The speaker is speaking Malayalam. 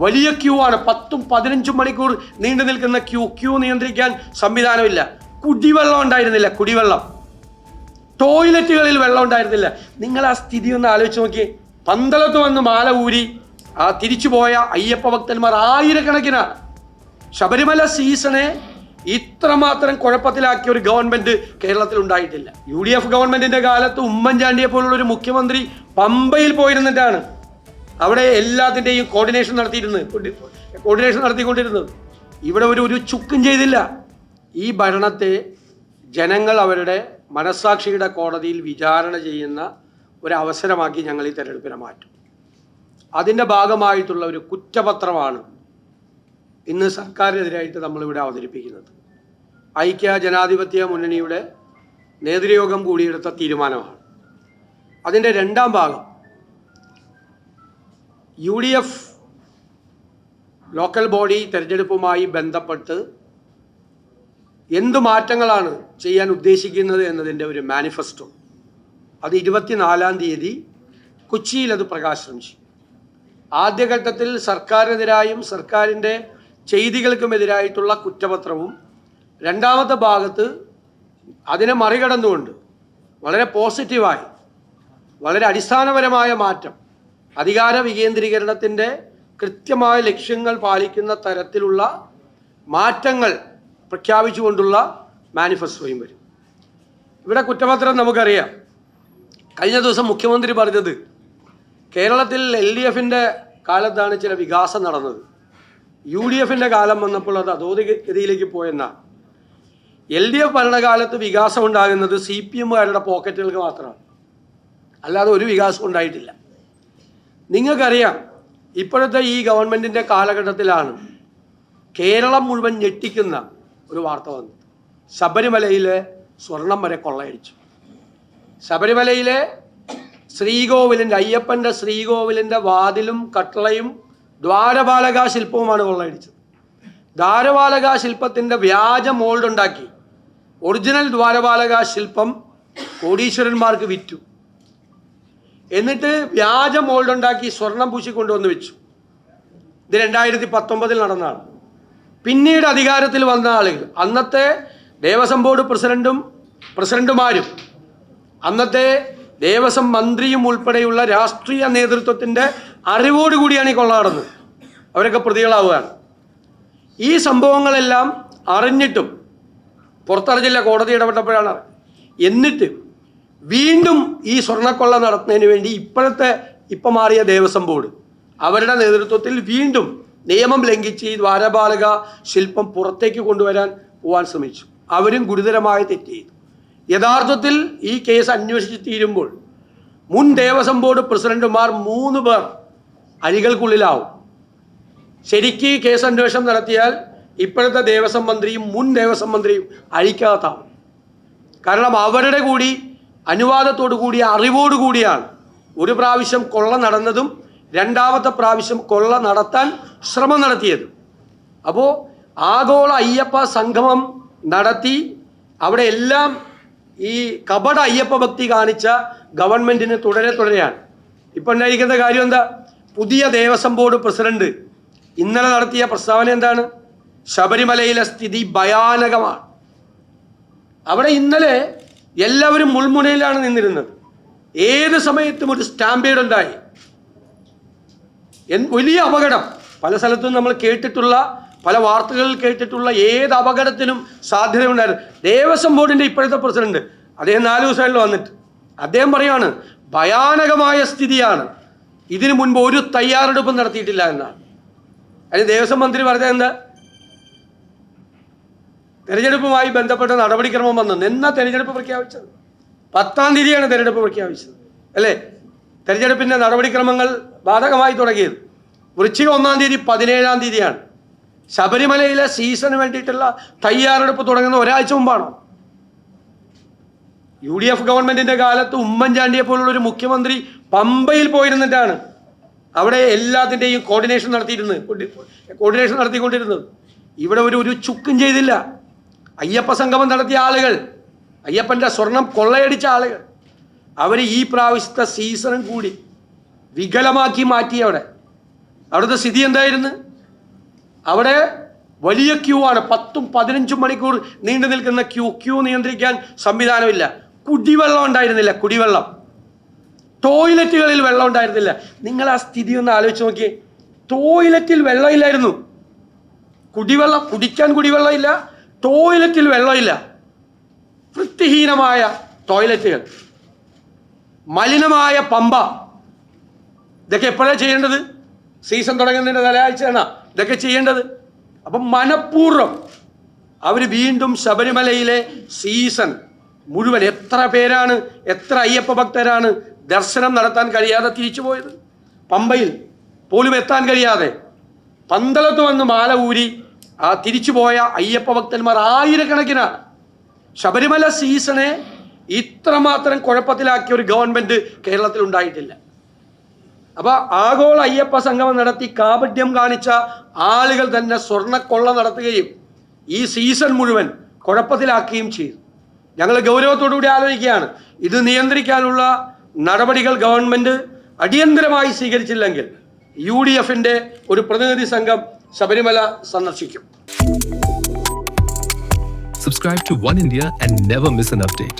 വലിയ ക്യൂ ആണ്. പത്തും പതിനഞ്ചും മണിക്കൂർ നീണ്ടു നിൽക്കുന്ന ക്യൂ. ക്യൂ നിയന്ത്രിക്കാൻ സംവിധാനമില്ല. കുടിവെള്ളം ഉണ്ടായിരുന്നില്ല. കുടിവെള്ളം. ടോയ്ലറ്റുകളിൽ വെള്ളം ഉണ്ടായിരുന്നില്ല. നിങ്ങൾ ആ സ്ഥിതി ഒന്ന് ആലോചിച്ച് നോക്കി പന്തളത്ത് വന്ന് മാല ഊരി ആ തിരിച്ചു പോയ അയ്യപ്പ ഭക്തന്മാർ ആയിരക്കണക്കിനാണ് ശബരിമല സീസണെ ഇത്രമാത്രം കുഴപ്പത്തിലാക്കിയ ഒരു ഗവൺമെന്റ് കേരളത്തിൽ ഉണ്ടായിട്ടില്ല. യു ഡി എഫ് ഗവൺമെന്റിന്റെ കാലത്ത് ഉമ്മൻചാണ്ടിയെ പോലുള്ള ഒരു മുഖ്യമന്ത്രി പമ്പയിൽ പോയിരുന്നിട്ടാണ്. അവിടെ എല്ലാത്തിന്റെയും കോർഡിനേഷൻ നടത്തിയിരുന്നത് കോർഡിനേഷൻ നടത്തിക്കൊണ്ടിരുന്നത്. ഇവിടെ ഒരു ഒരു ചുക്കും ചെയ്തില്ല. ഈ ഭരണത്തെ ജനങ്ങൾ അവരുടെ മനസാക്ഷിയുടെ കോടതിയിൽ വിചാരണ ചെയ്യുന്ന ഒരവസരമാക്കി ഞങ്ങൾ ഈ തെരഞ്ഞെടുപ്പിനെ മാറ്റും. അതിന്റെ ഭാഗമായിട്ടുള്ള ഒരു കുറ്റപത്രമാണ് ഇന്ന് സർക്കാരിനെതിരായിട്ട് നമ്മളിവിടെ അവതരിപ്പിക്കുന്നത്. ഐക്യ ജനാധിപത്യ മുന്നണിയുടെ നേതൃയോഗം കൂടിയെടുത്ത തീരുമാനമാണ്. അതിന്റെ രണ്ടാം ഭാഗം U D F local body തെരഞ്ഞെടുപ്പുമായി ബന്ധപ്പെട്ട് എന്ത് മാറ്റങ്ങളാണ് ചെയ്യാൻ ഉദ്ദേശിക്കുന്നത് എന്നതിന്റെ ഒരു മാനിഫെസ്റ്റോ. അത് ഇരുപത്തിനാലാം തീയതി കൊച്ചിയിൽ അത് പ്രകാശനം ചെയ്യും. ആദ്യഘട്ടത്തിൽ സർക്കാരിനെതിരായും സർക്കാരിന്റെ ചെയ്തികൾക്കുമെതിരായിട്ടുള്ള കുറ്റപത്രവും രണ്ടാമത്തെ ഭാഗത്ത് അതിനെ മറികടന്നുകൊണ്ട് വളരെ പോസിറ്റീവായി വളരെ അടിസ്ഥാനപരമായ മാറ്റം അധികാര വികേന്ദ്രീകരണത്തിന്റെ കൃത്യമായ ലക്ഷ്യങ്ങൾ പാലിക്കുന്ന തരത്തിലുള്ള മാറ്റങ്ങൾ പ്രഖ്യാപിച്ചുകൊണ്ടുള്ള മാനിഫെസ്റ്റോയും വരും. ഇവിടെ കുറ്റപത്രം നമുക്കറിയാം. കഴിഞ്ഞ ദിവസം മുഖ്യമന്ത്രി പറഞ്ഞത് കേരളത്തിൽ എൽ ഡി എഫിന്റെ കാലത്താണ് ചില വികാസം നടന്നത്. യു ഡി എഫിന്റെ കാലം വന്നപ്പോൾ അത് അധോഗതിയിലേക്ക് പോയെന്നാണ് എൽ ഡി എഫ് ഭരണകാലത്ത് വികാസം ഉണ്ടാകുന്നത് സി പി എമ്മുകാരുടെ പോക്കറ്റുകൾക്ക് മാത്രമാണ്. അല്ലാതെ ഒരു വികാസം ഉണ്ടായിട്ടില്ല. നിങ്ങൾക്കറിയാം ഇപ്പോഴത്തെ ഈ ഗവൺമെന്റിന്റെ കാലഘട്ടത്തിലാണ് കേരളം മുഴുവൻ ഞെട്ടിക്കുന്ന ഒരു വാർത്ത വന്നത്. ശബരിമലയിലെ സ്വർണം വരെ കൊള്ളയടിച്ചു. ശബരിമലയിലെ ശ്രീകോവിലിന്റെ അയ്യപ്പന്റെ ശ്രീകോവിലിന്റെ വാതിലും കട്ടളയും ദ്വാരപാലക ശില്പവുമാണ് കൊള്ളയടിച്ചത്. ദ്വാരപാലക ശില്പത്തിന്റെ വ്യാജ മോൾഡ് ഉണ്ടാക്കി ഒറിജിനൽ ദ്വാരപാലക ശില്പം കോടീശ്വരന്മാർക്ക് വിറ്റു. എന്നിട്ട് വ്യാജ മോൾഡ് ഉണ്ടാക്കി സ്വർണം പൂശി കൊണ്ടുവന്ന് വെച്ചു. ഇത് രണ്ടായിരത്തി പത്തൊമ്പതിൽ നടന്നതാണ്. പിന്നീട് അധികാരത്തിൽ വന്ന ആളുകൾ അന്നത്തെ ദേവസ്വം ബോർഡ് പ്രസിഡന്റും പ്രസിഡന്റുമാരും അന്നത്തെ ദേവസ്വം മന്ത്രിയും ഉൾപ്പെടെയുള്ള രാഷ്ട്രീയ നേതൃത്വത്തിന്റെ അറിവോടുകൂടിയാണ് ഈ കൊള്ള നടന്നത്. അവരൊക്കെ പ്രതികളാവുകയാണ്. ഈ സംഭവങ്ങളെല്ലാം അറിഞ്ഞിട്ടും പുറത്തറിഞ്ഞില്ല കോടതി ഇടപെട്ടപ്പോഴാണ് എന്നിട്ട് വീണ്ടും ഈ സ്വർണക്കൊള്ള നടത്തുന്നതിന് വേണ്ടി ഇപ്പോഴത്തെ ഇപ്പം മാറിയ ദേവസ്വം ബോർഡ് അവരുടെ നേതൃത്വത്തിൽ വീണ്ടും നിയമം ലംഘിച്ച് ഈ ദ്വാരപാലക ശില്പം പുറത്തേക്ക് കൊണ്ടുവരാൻ പോകാൻ ശ്രമിച്ചു. അവരും ഗുരുതരമായ തെറ്റ് ചെയ്തു. യഥാർത്ഥത്തിൽ ഈ കേസ് അന്വേഷിച്ച് തീരുമ്പോൾ മുൻ ദേവസ്വം ബോർഡ് പ്രസിഡന്റുമാർ മൂന്ന് പേർ അഴികൾക്കുള്ളിലാവും ശരിക്ക് കേസ് അന്വേഷണം നടത്തിയാൽ ഇപ്പോഴത്തെ ദേവസ്വം മന്ത്രിയും മുൻ ദേവസ്വം മന്ത്രിയും അഴിക്കകത്താവും കാരണം അവരുടെ കൂടി അനുവാദത്തോടു കൂടിയ അറിവോടു കൂടിയാണ് ഒരു പ്രാവശ്യം കൊള്ള നടന്നതും രണ്ടാമത്തെ പ്രാവശ്യം കൊള്ള നടത്താൻ ശ്രമം നടത്തിയതും. അപ്പോൾ ആഗോള അയ്യപ്പ സംഗമം നടത്തി അവിടെ എല്ലാം ഈ കപട അയ്യപ്പ ഭക്തി കാണിച്ച ഗവൺമെന്റിന് തുടരെ തുടരെയാണ്. ഇപ്പം ഉണ്ടായിരിക്കുന്ന കാര്യം എന്താ? പുതിയ ദേവസ്വം ബോർഡ് പ്രസിഡന്റ് ഇന്നലെ നടത്തിയ പ്രസ്താവന എന്താണ്? ശബരിമലയിലെ സ്ഥിതി ഭയാനകമാണ്. അവിടെ ഇന്നലെ എല്ലാവരും മുൾമുനയിലാണ് നിന്നിരുന്നത്. ഏത് സമയത്തും ഒരു സ്റ്റാമ്പേഡ് ഉണ്ടായി. വലിയ അപകടം. പല സ്ഥലത്തും നമ്മൾ കേട്ടിട്ടുള്ള പല വാർത്തകളിൽ കേട്ടിട്ടുള്ള ഏത് അപകടത്തിനും സാധ്യതയുണ്ടായിരുന്നു ദേവസ്വം ബോർഡിന്റെ ഇപ്പോഴത്തെ പ്രസിഡന്റ് അദ്ദേഹം നാല് ദിവസമായിട്ട് വന്നിട്ട്. അദ്ദേഹം പറയാണ് ഭയാനകമായ സ്ഥിതിയാണ്. ഇതിനു മുൻപ് ഒരു തയ്യാറെടുപ്പും നടത്തിയിട്ടില്ല എന്നാണ്. അതിന് ദേവസ്വം മന്ത്രി പറഞ്ഞത് എന്താ? തെരഞ്ഞെടുപ്പുമായി ബന്ധപ്പെട്ട നടപടിക്രമം വന്നത് എന്നാ തെരഞ്ഞെടുപ്പ് പ്രഖ്യാപിച്ചത്. പത്താം തീയതിയാണ് തെരഞ്ഞെടുപ്പ് പ്രഖ്യാപിച്ചത്. അല്ലേ? തെരഞ്ഞെടുപ്പിന്റെ നടപടിക്രമങ്ങൾ ബാധകമായി തുടങ്ങിയത്. വൃശ്ചിക ഒന്നാം തീയതി പതിനേഴാം തീയതിയാണ്. ശബരിമലയിലെ സീസണ് വേണ്ടിയിട്ടുള്ള തയ്യാറെടുപ്പ് തുടങ്ങുന്ന ഒരാഴ്ച മുമ്പാണോ? യു ഡി എഫ് ഗവൺമെന്റിന്റെ കാലത്ത് ഉമ്മൻചാണ്ടിയെ പോലുള്ള ഒരു മുഖ്യമന്ത്രി പമ്പയിൽ പോയിരുന്നിട്ടാണ് അവിടെ എല്ലാത്തിന്റെയും കോർഡിനേഷൻ നടത്തിയിരുന്നത്. കോർഡിനേഷൻ നടത്തിക്കൊണ്ടിരുന്നത്. ഇവിടെ ഒരു ഒരു ചുക്കും ചെയ്തില്ല. അയ്യപ്പ സംഗമം നടത്തിയ ആളുകൾ അയ്യപ്പന്റെ സ്വർണം കൊള്ളയടിച്ച ആളുകൾ അവർ ഈ പ്രാവശ്യത്തെ സീസണും കൂടി വികലമാക്കി മാറ്റി അവിടെ. അവിടുത്തെ സ്ഥിതി എന്തായിരുന്നു? അവിടെ വലിയ ക്യൂ ആണ്. പത്തും പതിനഞ്ചും മണിക്കൂർ നീണ്ടു നിൽക്കുന്ന ക്യൂ ക്യൂ നിയന്ത്രിക്കാൻ സംവിധാനമില്ല. കുടിവെള്ളം ഉണ്ടായിരുന്നില്ല കുടിവെള്ളം. ടോയ്ലറ്റുകളിൽ വെള്ളം ഉണ്ടായിരുന്നില്ല. നിങ്ങൾ ആ സ്ഥിതി ഒന്ന് ആലോചിച്ച് നോക്കിയേ. ടോയ്ലറ്റിൽ വെള്ളമില്ലായിരുന്നു കുടിവെള്ളം കുടിക്കാൻ കുടിവെള്ളമില്ല ടോയ്ലറ്റിൽ വെള്ളമില്ല. വൃത്തിഹീനമായ ടോയ്ലറ്റുകൾ. മലിനമായ പമ്പ. ഇതൊക്കെ എപ്പോഴാണ് ചെയ്യേണ്ടത്? സീസൺ തുടങ്ങുന്നതിന്റെ തലയാഴ്ചയാണ് ഇതൊക്കെ ചെയ്യേണ്ടത്? അപ്പം മനഃപൂർവം അവർ വീണ്ടും ശബരിമലയിലെ സീസൺ മുഴുവൻ എത്ര പേരാണ് എത്ര അയ്യപ്പ ഭക്തരാണ് ദർശനം നടത്താൻ കഴിയാതെ തിരിച്ചു പോയത്? പമ്പയിൽ പോലും എത്താൻ കഴിയാതെ പന്തളത്ത് വന്ന് മാല ഊരി ആ തിരിച്ചുപോയ അയ്യപ്പ ഭക്തന്മാർ ആയിരക്കണക്കിനാണ് ശബരിമല സീസണെ ഇത്രമാത്രം കുഴപ്പത്തിലാക്കിയ ഒരു ഗവൺമെന്റ് കേരളത്തിൽ ഉണ്ടായിട്ടില്ല. അപ്പൊ ആഗോള അയ്യപ്പ സംഗമം നടത്തി കാപട്യം കാണിച്ച ആളുകൾ തന്നെ സ്വർണക്കൊള്ള നടത്തുകയും ഈ സീസൺ മുഴുവൻ കുഴപ്പത്തിലാക്കുകയും ചെയ്തു. ഞങ്ങൾ ഗൗരവത്തോടുകൂടി ആലോചിക്കുകയാണ്. ഇത് നിയന്ത്രിക്കാനുള്ള നടപടികൾ ഗവൺമെന്റ് അടിയന്തരമായി സ്വീകരിച്ചില്ലെങ്കിൽ യു ഡി ഒരു പ്രതിനിധി സംഘം ശബരിമല സന്ദർശിക്കും Subscribe to One India and never miss an update.